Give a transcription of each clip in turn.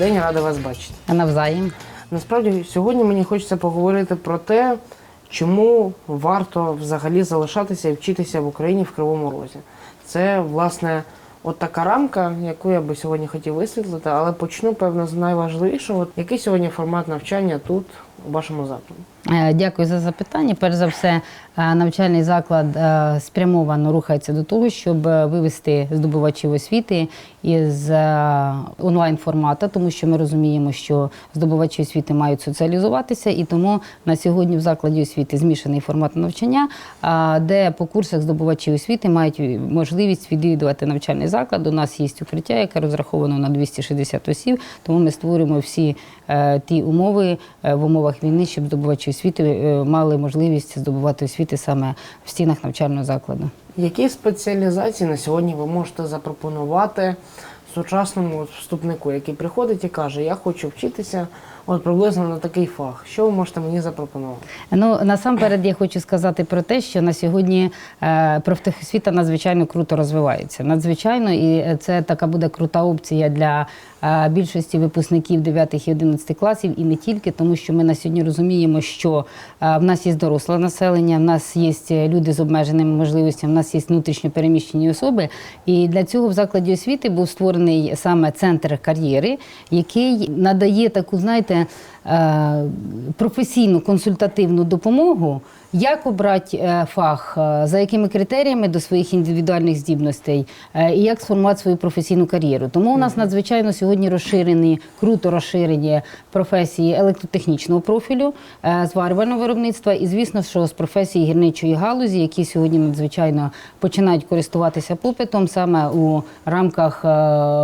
день, рада вас бачити. А навзаєм. Насправді, сьогодні мені хочеться поговорити про те, чому варто взагалі залишатися і вчитися в Україні в Кривому Розі. Це, власне, от така рамка, яку я би сьогодні хотів висвітлити, але почну, певно, з найважливішого. Який сьогодні формат навчання тут, у вашому закладі? Е, Дякую за запитання. Перш за все, навчальний заклад е, спрямовано рухається до того, щоб вивести здобувачів освіти із е, онлайн формату, тому що ми розуміємо, що здобувачі освіти мають соціалізуватися, і тому на сьогодні в закладі освіти змішаний формат навчання, де по курсах здобувачі освіти мають можливість відвідувати навчальний заклад. У нас є укриття, яке розраховано на 260 осіб, тому ми створюємо всі е, ті умови в умовах війни, щоб здобувачі освіти мали можливість здобувати освіти саме в стінах навчального закладу. Які спеціалізації на сьогодні ви можете запропонувати сучасному вступнику, який приходить і каже, я хочу вчитися от приблизно на такий фах. Що ви можете мені запропонувати? Ну насамперед я хочу сказати про те, що на сьогодні е, профтехосвіта надзвичайно круто розвивається. Надзвичайно, і це така буде крута опція для е, більшості випускників 9 і 11 класів, і не тільки, тому що ми на сьогодні розуміємо, що е, в нас є доросле населення, в нас є люди з обмеженими можливостями, в нас є внутрішньо переміщені особи. І для цього в закладі освіти був створений саме центр кар'єри, який надає таку, знаєте, е, професійну консультативну допомогу, як обрати е, фах, е, за якими критеріями до своїх індивідуальних здібностей, е, і як сформувати свою професійну кар'єру. Тому у нас надзвичайно сьогодні розширені, круто розширені професії електротехнічного профілю, зварювального виробництва, і звісно, що з професії гірничої галузі, які сьогодні надзвичайно починають користуватися попитом саме у рамках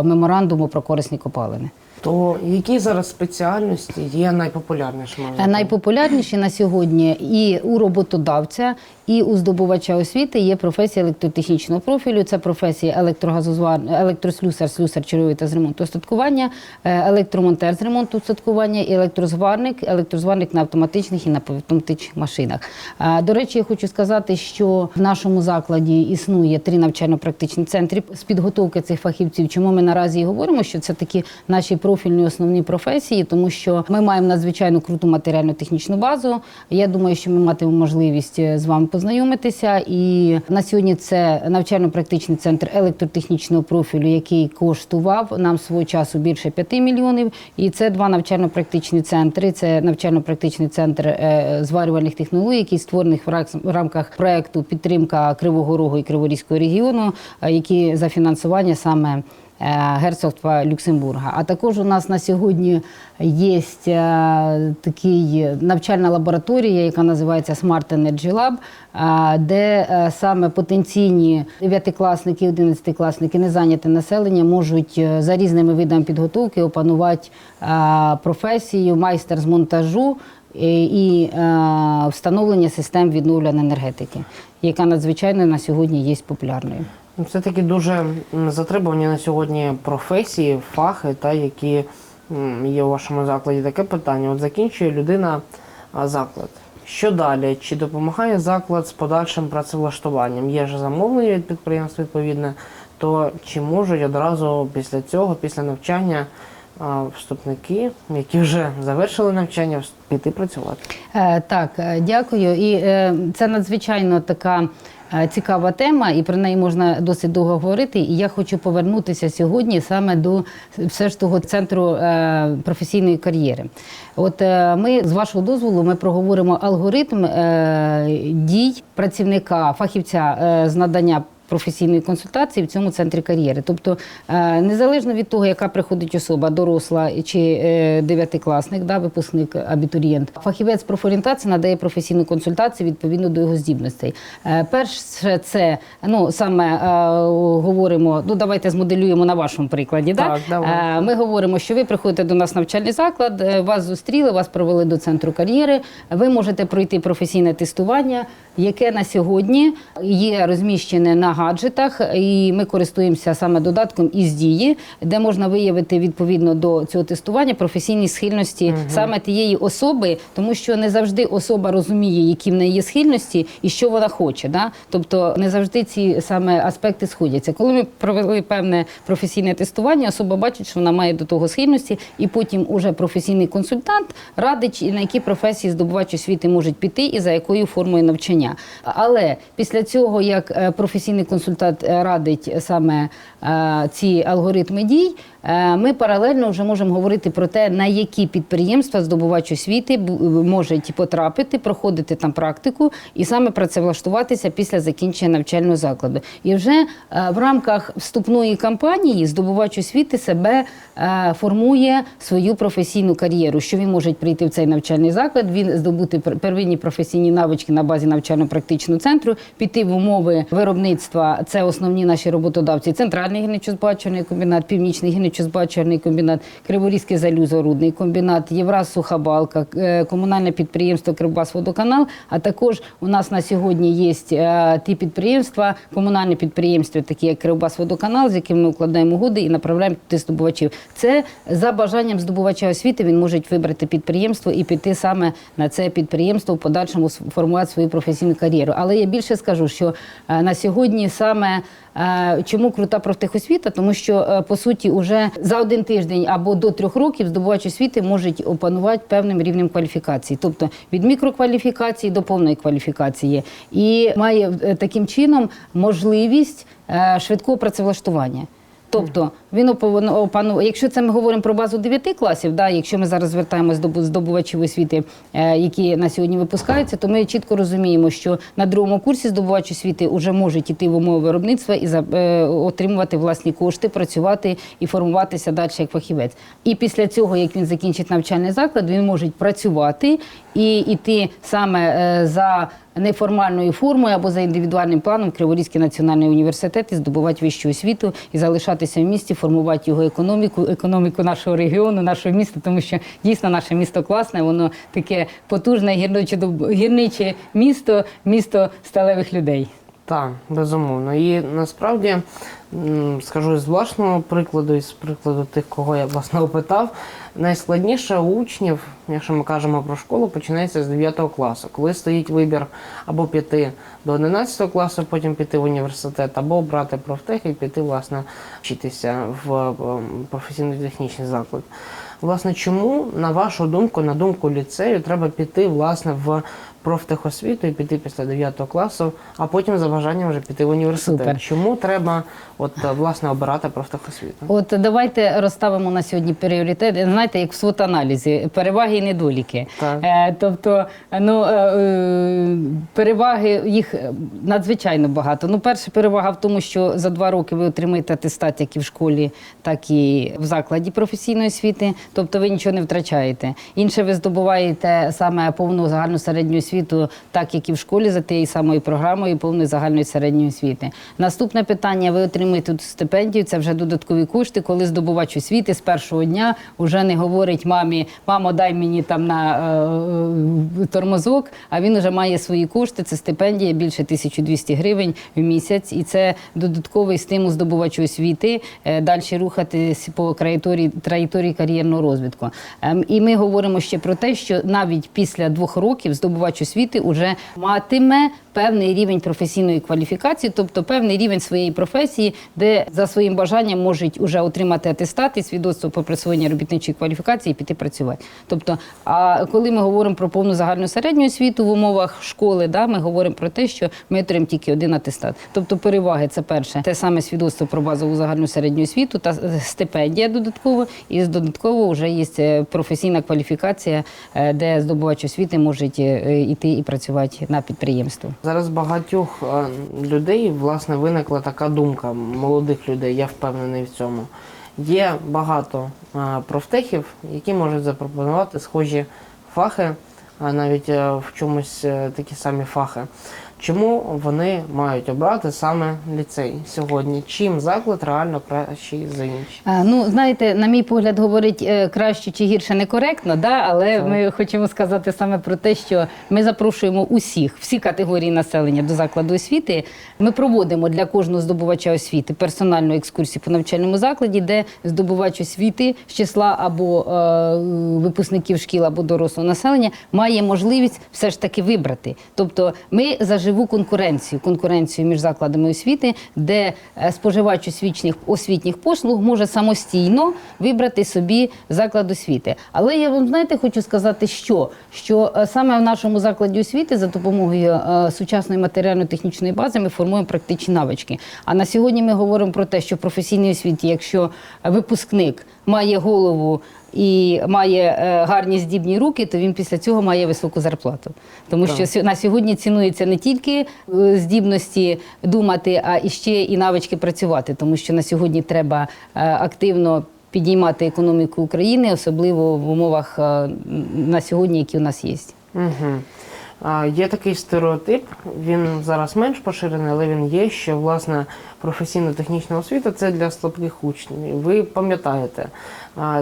меморандуму про корисні копалини. То які зараз спеціальності є найпопулярнішими? Е, Найпопулярніші на сьогодні і у роботодавця, і у здобувача освіти є професія електротехнічного профілю. Це професії електрогазозвар, електрослюсар, слюсар черговий та з ремонту устаткування, е, електромонтер з ремонту устаткування, і електрозварник, електрозварник на автоматичних і на автоматичних машинах. Е, До речі, я хочу сказати, що в нашому закладі існує три навчально-практичні центри з підготовки цих фахівців. Чому ми наразі і говоримо, що це такі наші профільні основні професії, тому що ми маємо надзвичайно круту матеріально-технічну базу. Я думаю, що ми матимемо можливість е, з вами познайомитися. І на сьогодні це навчально-практичний центр електротехнічного профілю, який коштував нам свого часу більше 5 мільйонів. І це два навчально-практичні центри. Це навчально-практичний центр е, зварювальних технологій, який створений в рамках проекту підтримка Кривого Рогу і Криворізького регіону, е, які за фінансування саме. Е, Герцогства Люксембурга. А також у нас на сьогодні є е, такий навчальна лабораторія, яка називається Smart Energy Lab, е, де саме потенційні дев'ятикласники, одинадцятикласники, незайняте населення можуть за різними видами підготовки опанувати професію майстер з монтажу і, встановлення систем відновлюваної енергетики, яка надзвичайно на сьогодні є популярною. Це такі дуже затребувані на сьогодні професії, фахи, та які є у вашому закладі. Таке питання. От закінчує людина заклад. Що далі? Чи допомагає заклад з подальшим працевлаштуванням? Є ж замовлення від підприємств відповідне, то чи можуть одразу після цього, після навчання, вступники, які вже завершили навчання, піти працювати? Е, Так, е, дякую. І е, це надзвичайно така. Е, Цікава тема, і про неї можна досить довго говорити. І я хочу повернутися сьогодні саме до все ж того центру е, професійної кар'єри. От е, ми з вашого дозволу ми проговоримо алгоритм дій працівника, фахівця з надання професійної консультації в цьому центрі кар'єри. Тобто, е, незалежно від того, яка приходить особа, доросла чи е, дев'ятикласник, да, випускник, абітурієнт, фахівець профорієнтації надає професійну консультацію відповідно до його здібностей. Е, Перше, це ну саме говоримо, ну давайте змоделюємо на вашому прикладі. да? Давай. Ми говоримо, що ви приходите до нас в навчальний заклад, вас зустріли, вас провели до центру кар'єри. Ви можете пройти професійне тестування, яке на сьогодні є розміщене на гаджетах, і ми користуємося саме додатком із дії, де можна виявити відповідно до цього тестування професійні схильності саме тієї особи, тому що не завжди особа розуміє, які в неї є схильності і що вона хоче. Да? Тобто не завжди ці саме аспекти сходяться. Коли ми провели певне професійне тестування, особа бачить, що вона має до того схильності, і потім уже професійний консультант радить, на які професії здобувач освіти можуть піти і за якою формою навчання. Але після цього, як е, професійний консультант е, радить саме е, ці алгоритми дій, е, ми паралельно вже можемо говорити про те, на які підприємства здобувач освіти можуть потрапити, проходити там практику і саме працевлаштуватися після закінчення навчального закладу. І вже е, в рамках вступної кампанії здобувач освіти себе е, формує свою професійну кар'єру, що він може прийти в цей навчальний заклад, він здобути первинні професійні навички на базі навчально-практичного центру, піти в умови виробництва. Це основні наші роботодавці: центральний гірничо-збагачувальний комбінат, північний гірничо-збагачувальний комбінат, Криворізький залюзорудний комбінат, Євраз Сухабалка, е, комунальне підприємство Кривбасводоканал. А також у нас на сьогодні є е, ті підприємства, комунальні підприємства, такі як Кривбасводоканал, з якими ми укладаємо угоди і направляємо туди здобувачів. Це за бажанням здобувача освіти він може вибрати підприємство і піти саме на це підприємство в подальшому сформувати свою професійну кар'єру. Але я більше скажу, що е, на сьогодні саме е, чому крута профтехосвіта, тому що е, по суті вже за один тиждень або до трьох років здобувач освіти можуть опанувати певним рівнем кваліфікації, тобто від мікрокваліфікації до повної кваліфікації, і має е, таким чином можливість швидкого працевлаштування. Тобто він опанує, якщо це ми говоримо про базу 9 класів, да, якщо ми зараз звертаємось до здобувачів освіти, е, які на сьогодні випускаються, то ми чітко розуміємо, що на другому курсі здобувач освіти вже можуть іти в умови виробництва і е, отримувати власні кошти, працювати і формуватися далі як фахівець. І після цього, як він закінчить навчальний заклад, він може працювати і йти саме е, за неформальною формою або за індивідуальним планом Криворізький національний університет і здобувати вищу освіту і залишатися в місті, формувати його економіку, економіку нашого регіону, нашого міста, тому що дійсно наше місто класне, воно таке потужне гірниче, гірниче місто, місто сталевих людей. Так, безумовно. І насправді скажу з власного прикладу, і з прикладу тих, кого я власне опитав, найскладніше у учнів, якщо ми кажемо про школу, починається з 9 класу, коли стоїть вибір або піти до 11 класу, потім піти в університет, або обрати профтех і піти, власне, вчитися в професійно-технічний заклад. Власне, чому, на вашу думку, на думку ліцею, треба піти власне в профтехосвіту і піти після 9 класу, а потім за бажанням вже піти в університет. Супер. Чому треба от е, власне обирати профтехосвіту? От давайте розставимо на сьогодні пріоритети. Знаєте, як в свот-аналізі, переваги і недоліки. Так. Е, тобто, ну е, переваги їх надзвичайно багато. Ну, перша перевага в тому, що за два роки ви отримаєте атестат як і в школі, так і в закладі професійної освіти. Тобто ви нічого не втрачаєте. Інше, ви здобуваєте саме повну загальну середню освіту, так як і в школі, за тією самою програмою повної загальної середньої освіти. Наступне питання: ви отримуєте тут стипендію. Це вже додаткові кошти, коли здобувач освіти з першого дня вже не говорить мамі, мамо, дай мені там на е, тормозок. А він вже має свої кошти. Це стипендія більше 1200 гривень в місяць, і це додатковий стимул здобувачу освіти е, далі рухатись по траєкторії, траєкторії кар'єрного розвитку. Ем, І ми говоримо ще про те, що навіть після двох років здобувач освіти вже матиме певний рівень професійної кваліфікації, тобто певний рівень своєї професії, де за своїм бажанням можуть уже отримати атестат і свідоцтво про присвоєння робітничої кваліфікації і піти працювати. Тобто, а коли ми говоримо про повну загальну середню освіту в умовах школи, да, ми говоримо про те, що ми отримаємо тільки один атестат. Тобто переваги це перше, те саме свідоцтво про базову загальну середню освіту та е, стипендія додатково, і з додатково вже є е, професійна кваліфікація, е, де здобувач освіти може йти і працювати на підприємство. Зараз багатьох е, людей власне виникла така думка молодих людей, я впевнений в цьому. Є багато е, профтехів, які можуть запропонувати схожі фахи, а навіть е, в чомусь е, такі самі фахи. Чому вони мають обрати саме ліцей сьогодні? Чим заклад реально кращий за інші? А, Ну, знаєте, на мій погляд, говорить е, краще чи гірше некоректно, да? але Так. ми хочемо сказати саме про те, що ми запрошуємо усіх, всі категорії населення до закладу освіти. Ми проводимо для кожного здобувача освіти персональну екскурсію по навчальному закладі, де здобувач освіти з числа або е, випускників шкіл або дорослого населення має можливість все ж таки вибрати. Тобто ми за живу конкуренцію, конкуренцію між закладами освіти, де е, споживач освітніх, освітніх послуг може самостійно вибрати собі заклад освіти. Але я вам знаєте, хочу сказати, що, що е, саме в нашому закладі освіти за допомогою е, сучасної матеріально-технічної бази ми формуємо практичні навички. А на сьогодні ми говоримо про те, що в професійній освіті, якщо випускник має голову і має е, гарні здібні руки, то він після цього має високу зарплату. Тому що сьо- на сьогодні цінується не тільки е, здібності думати, а і ще і навички працювати, тому що на сьогодні треба е, активно. Підіймати економіку України, особливо в умовах на сьогодні, які у нас є. Угу. А, є такий стереотип, він зараз менш поширений, але він є, що власне професійно-технічна освіта це для слабких учнів. Ви пам'ятаєте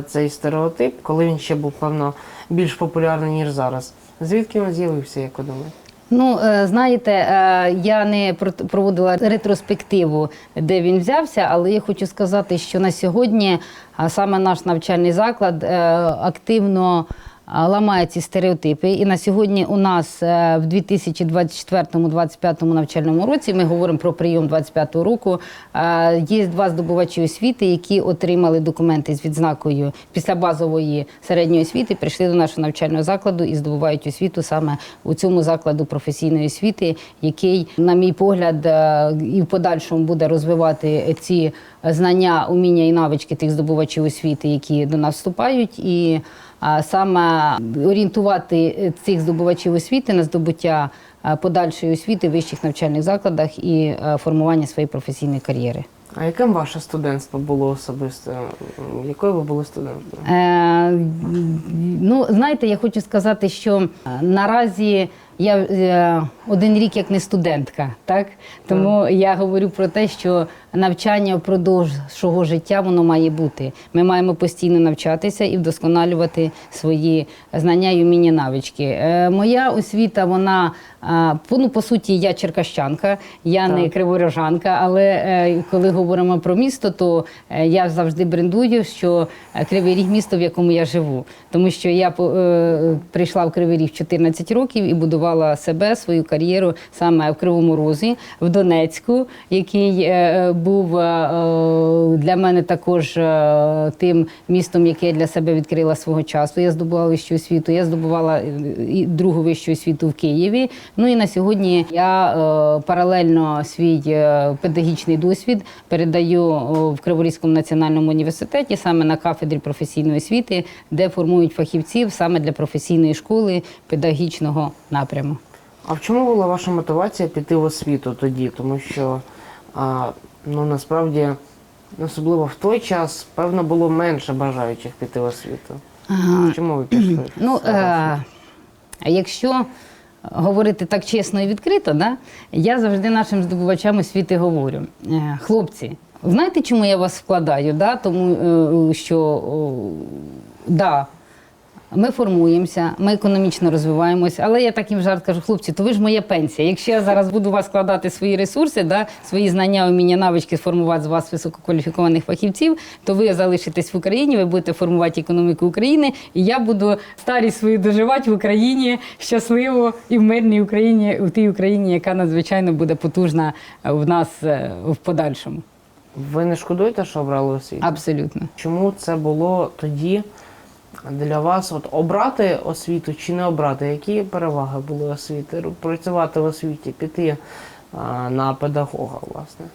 цей стереотип, коли він ще був, певно, більш популярний, ніж зараз. Звідки він з'явився, як ви думаєте? Ну, е, знаєте, е, я не проводила ретроспективу, де він взявся, але я хочу сказати, що на сьогодні саме наш навчальний заклад е, активно ламає ці стереотипи. І на сьогодні у нас е, в 2024-2025 навчальному році ми говоримо про прийом 25-го року. е, Є два здобувачі освіти, які отримали документи з відзнакою після базової середньої освіти, прийшли до нашого навчального закладу і здобувають освіту саме у цьому закладу професійної освіти, який, на мій погляд, е, і в подальшому буде розвивати ці знання, уміння і навички тих здобувачів освіти, які до нас вступають, і а, саме орієнтувати е, цих здобувачів освіти на здобуття е, подальшої освіти в вищих навчальних закладах і е, формування своєї професійної кар'єри. А яким ваше студентство було особисто? Якою ви були студентом? Е, ну, знаєте, я хочу сказати, що наразі я е, один рік як не студентка, так? Тому я говорю про те, що навчання впродовж свого життя воно має бути. Ми маємо постійно навчатися і вдосконалювати свої знання і вміння навички. Е, моя освіта, вона е, ну, по суті, я черкащанка, я не криворожанка, але е, коли говоримо про місто, то е, я завжди брендую, що Кривий Ріг місто, в якому я живу. Тому що я е, прийшла в Кривий Ріг в 14 років і будувала себе, свою кар'єру саме в Кривому Розі, в Донецьку, який е, був е, е, для мене також тим містом, яке я для себе відкрила свого часу. Я здобувала вищу освіту, я здобувала і другу вищу освіту в Києві. Ну і на сьогодні я паралельно свій педагогічний досвід передаю в Криворізькому національному університеті, саме на кафедрі професійної освіти, де формують фахівців саме для професійної школи педагогічного напряму. А в чому була ваша мотивація піти в освіту тоді? Тому що а, ну насправді, особливо в той час, певно, було менше бажаючих піти в освіту. Чому ви пішли? Ну, е, якщо говорити так чесно і відкрито, да, я завжди нашим здобувачам освіти говорю: е, хлопці, знаєте, чому я вас вкладаю? Да? Тому е, що о, да, ми формуємося, ми економічно розвиваємось, але я так їм жарт кажу, хлопці, то ви ж моя пенсія. Якщо я зараз буду вас вкладати свої ресурси, да, свої знання, уміння, навички, сформувати з вас висококваліфікованих фахівців, то ви залишитесь в Україні, ви будете формувати економіку України, і я буду старість свою доживати в Україні щасливо і в мирній Україні, у тій Україні, яка надзвичайно буде потужна в нас е, в подальшому. Ви не шкодуєте, що обрали освіту? Абсолютно. Чому це було тоді для вас от обрати освіту чи не обрати? Які переваги були освіти? Працювати в освіті, піти на педагога, власне.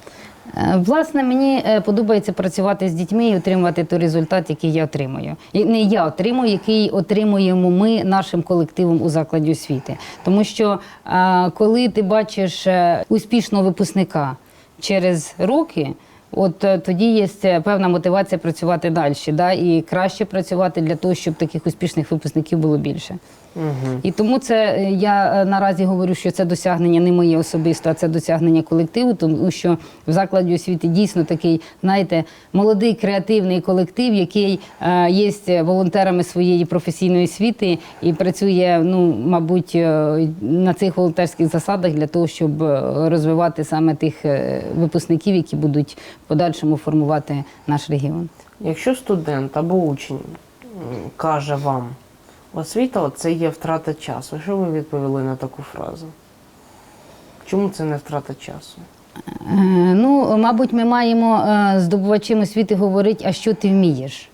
Е, Власне, мені е, подобається працювати з дітьми і отримувати той результат, який я отримую. І не я отримую, який отримуємо ми нашим колективом у закладі освіти. Тому що е, коли ти бачиш успішного випускника через роки. От е, тоді є е, певна мотивація працювати далі, да, і краще працювати для того, щоб таких успішних випускників було більше. Угу. І тому це е, я е, наразі говорю, що це досягнення не моє особисто, а це досягнення колективу, тому що в закладі освіти дійсно такий, знаєте, молодий креативний колектив, який е, є волонтерами своєї професійної освіти і працює, ну мабуть, на цих волонтерських засадах для того, щоб розвивати саме тих випускників, які будуть в подальшому формувати наш регіон. Якщо студент або учень каже вам, освіта це є втрата часу, що ви відповіли на таку фразу? Чому це не втрата часу? Е, Ну, мабуть, ми маємо е, здобувачем освіти говорити, а що ти вмієш.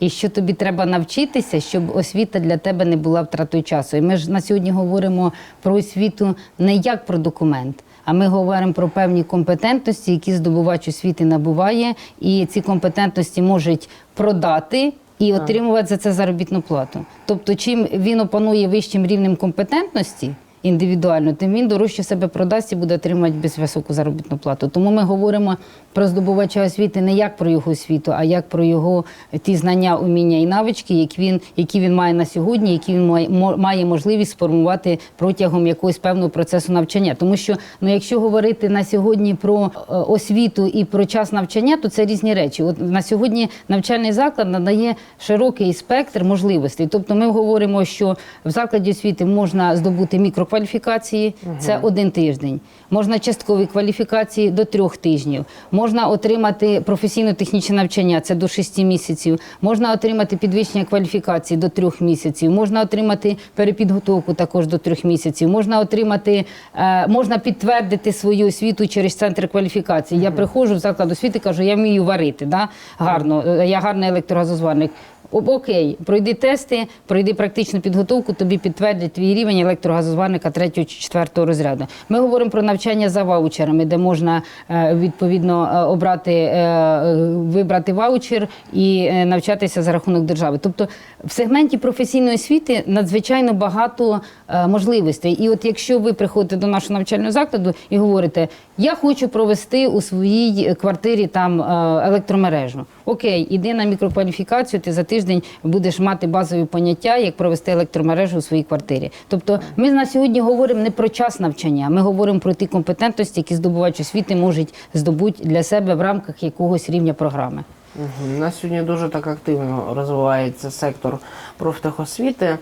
І що тобі треба навчитися, щоб освіта для тебе не була втратою часу. І ми ж на сьогодні говоримо про освіту не як про документ, а ми говоримо про певні компетентності, які здобувач освіти набуває, і ці компетентності можуть продати. І отримувати за це заробітну плату. Тобто, чим він опанує вищим рівнем компетентності індивідуально, тим він дорожче себе продасть і буде отримувати більш високу заробітну плату. Тому ми говоримо про здобувача освіти не як про його освіту, а як про його ті знання, уміння і навички, які він, які він має на сьогодні, які він має, має можливість сформувати протягом якогось певного процесу навчання. Тому що ну, якщо говорити на сьогодні про е, освіту і про час навчання, то це різні речі. От на сьогодні навчальний заклад надає широкий спектр можливостей. Тобто, ми говоримо, що в закладі освіти можна здобути мікрокваліфікації, це один тиждень. Можна часткові кваліфікації до трьох тижнів. Можна отримати професійно-технічне навчання, це до шести місяців. Можна отримати підвищення кваліфікації до трьох місяців. Можна отримати перепідготовку також до трьох місяців. Можна отримати, е, можна підтвердити свою освіту через центр кваліфікації. Я приходжу в заклад освіти, кажу, я вмію варити, да? гарно, е, я гарний електрогазозварник. Окей, пройди тести, пройди практичну підготовку, тобі підтвердять твій рівень електрогазозварника 3 чи 4 розряду. Ми говоримо про навчання за ваучерами, де можна е, відповідно е, обрати, е, вибрати ваучер і навчатися за рахунок держави. Тобто в сегменті професійної освіти надзвичайно багато можливостей. І от якщо ви приходите до нашого навчального закладу і говорите, я хочу провести у своїй квартирі там електромережу. Окей, іди на мікрокваліфікацію, ти за тиждень будеш мати базові поняття, як провести електромережу у своїй квартирі. Тобто, ми на сьогодні говоримо не про час навчання, ми говоримо про ті компетентності, які здобувач освіти можуть здобути для себе в рамках якогось рівня програми. Угу. У нас сьогодні дуже так активно розвивається сектор профтехосвіти,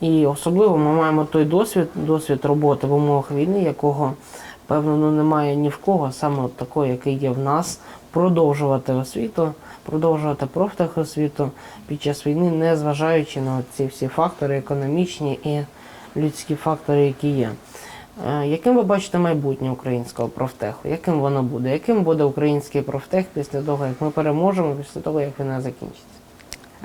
і особливо ми маємо той досвід, досвід роботи в умовах війни, якого певно ну, немає ні в кого, саме от такої, який є в нас, продовжувати освіту, продовжувати профтехосвіту під час війни, не зважаючи на ці всі фактори економічні і людські фактори, які є. Е, Яким ви бачите майбутнє українського профтеху? Яким воно буде? Яким буде український профтех після того, як ми переможемо, після того, як війна закінчиться?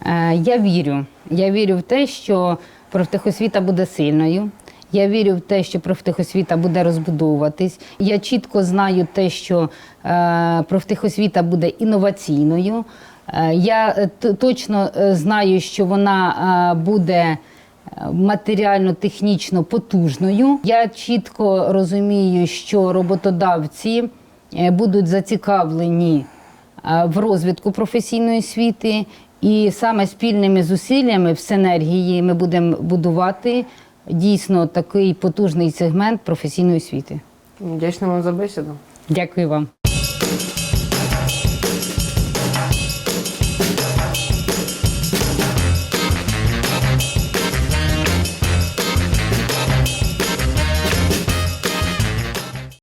Е, Я вірю. Я вірю в те, що профтехосвіта буде сильною. Я вірю в те, що профтехосвіта буде розбудовуватись. Я чітко знаю те, що е, профтехосвіта буде інноваційною. Е, я е, точно знаю, що вона буде матеріально-технічно потужною. Я чітко розумію, що роботодавці будуть зацікавлені в розвитку професійної освіти, і саме спільними зусиллями в синергії ми будемо будувати дійсно такий потужний сегмент професійної освіти. Дякую вам за бесіду. Дякую вам.